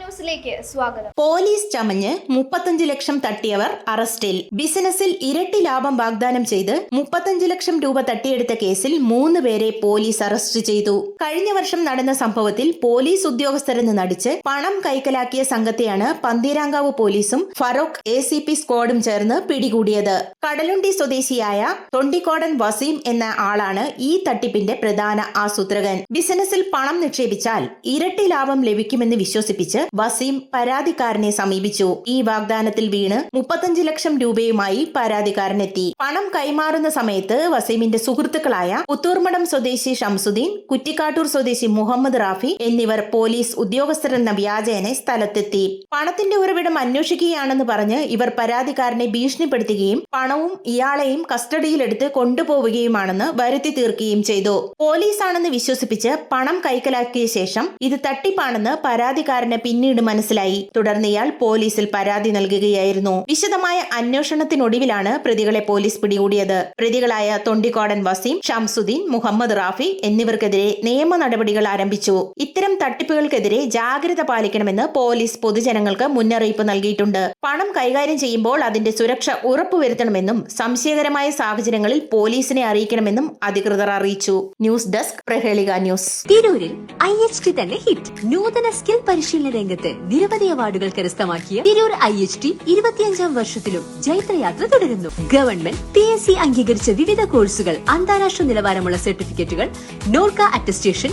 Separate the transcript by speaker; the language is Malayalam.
Speaker 1: ന്യൂസിലേക്ക് സ്വാഗതം.
Speaker 2: പോലീസ് ചമഞ്ഞ് മുപ്പത്തഞ്ച് ലക്ഷം തട്ടിയവർ അറസ്റ്റിൽ. ബിസിനസിൽ ഇരട്ടി ലാഭം വാഗ്ദാനം ചെയ്ത് മുപ്പത്തഞ്ച് ലക്ഷം രൂപ തട്ടിയെടുത്ത കേസിൽ മൂന്ന് പേരെ പോലീസ് അറസ്റ്റ് ചെയ്തു. കഴിഞ്ഞ വർഷം നടന്ന സംഭവത്തിൽ പോലീസ് ഉദ്യോഗസ്ഥരെന്ന് നടിച്ച് പണം കൈക്കലാക്കിയ സംഘത്തെയാണ് പന്തീരാങ്കാവ് പോലീസും ഫറോക്ക് എ സി പി സ്ക്വാഡും ചേർന്ന് പിടികൂടിയത്. കടലുണ്ടി സ്വദേശിയായ തൊണ്ടിക്കോടൻ വസീം എന്ന ആളാണ് ഈ തട്ടിപ്പിന്റെ പ്രധാന ആസൂത്രകൻ. ബിസിനസിൽ പണം നിക്ഷേപിച്ചാൽ ഇരട്ടി ലാഭം ലഭിക്കുമെന്ന് വിശ്വസിപ്പിച്ച് വസീം പരാതിക്കാരനെ സമീപിച്ചു. ഈ വാഗ്ദാനത്തിൽ വീണ് മുപ്പത്തഞ്ച് ലക്ഷം രൂപയുമായി പരാതിക്കാരനെത്തി. പണം കൈമാറുന്ന സമയത്ത് വസീമിന്റെ സുഹൃത്തുക്കളായ പുത്തൂർമഠം സ്വദേശി ഷംസുദ്ദീൻ കുറ്റിക്കാട്ടൂർ സ്വദേശി മുഹമ്മദ് റാഫി എന്നിവർ പോലീസ് ഉദ്യോഗസ്ഥരെന്ന വ്യാജേനെ സ്ഥലത്തെത്തി. പണത്തിന്റെ ഉറവിടം അന്വേഷിക്കുകയാണെന്ന് പറഞ്ഞ് ഇവർ പരാതിക്കാരനെ ഭീഷണിപ്പെടുത്തുകയും പണവും ഇയാളെയും കസ്റ്റഡിയിലെടുത്ത് കൊണ്ടുപോവുകയുമാണെന്ന് വരുത്തി തീർക്കുകയും ചെയ്തു. പോലീസാണെന്ന് വിശ്വസിപ്പിച്ച് പണം കൈക്കലാക്കിയ ശേഷം ഇത് തട്ടിപ്പാണെന്ന് പരാതിക്കാരന് പിന്നീട് മനസ്സിലായി. തുടർന്ന് ഇയാൾ പോലീസിൽ പരാതി നൽകുകയായിരുന്നു. വിശദമായ അന്വേഷണത്തിനൊടുവിലാണ് പ്രതികളെ പോലീസ് പിടികൂടിയത്. പ്രതികളായ തൊണ്ടിക്കോടൻ വസീം ഷംസുദ്ദീൻ മുഹമ്മദ് റാഫി എന്നിവർക്കെതിരെ നിയമ നടപടികൾ ആരംഭിച്ചു. ഇത്തരം തട്ടിപ്പുകൾക്കെതിരെ ജാഗ്രത പാലിക്കണമെന്ന് പോലീസ് പൊതുജനങ്ങൾക്ക് മുന്നറിയിപ്പ് നൽകിയിട്ടുണ്ട്. പണം കൈകാര്യം ചെയ്യുമ്പോൾ അതിന്റെ സുരക്ഷ ഉറപ്പുവരുത്തണമെന്നും സംശയകരമായ സാഹചര്യങ്ങളിൽ പോലീസിനെ അറിയിക്കണമെന്നും അധികൃതർ അറിയിച്ചു. News desk Prahelika news.
Speaker 3: തിരൂരിൽ ഐ എച്ച് ടി തന്നെ ഹിറ്റ്. നൂതന സ്കിൽ പരിശീലന രംഗത്ത് നിരവധി അവാർഡുകൾ കരസ്ഥമാക്കിയ തിരൂർ ഐ എച്ച് ടി ഇരുപത്തിയഞ്ചാം വർഷത്തിലും ജൈത്രയാത്ര തുടരുന്നു. ഗവൺമെന്റ് പി എസ് സി അംഗീകരിച്ച വിവിധ കോഴ്സുകൾ അന്താരാഷ്ട്ര നിലവാരമുള്ള സർട്ടിഫിക്കറ്റുകൾ Norka attestation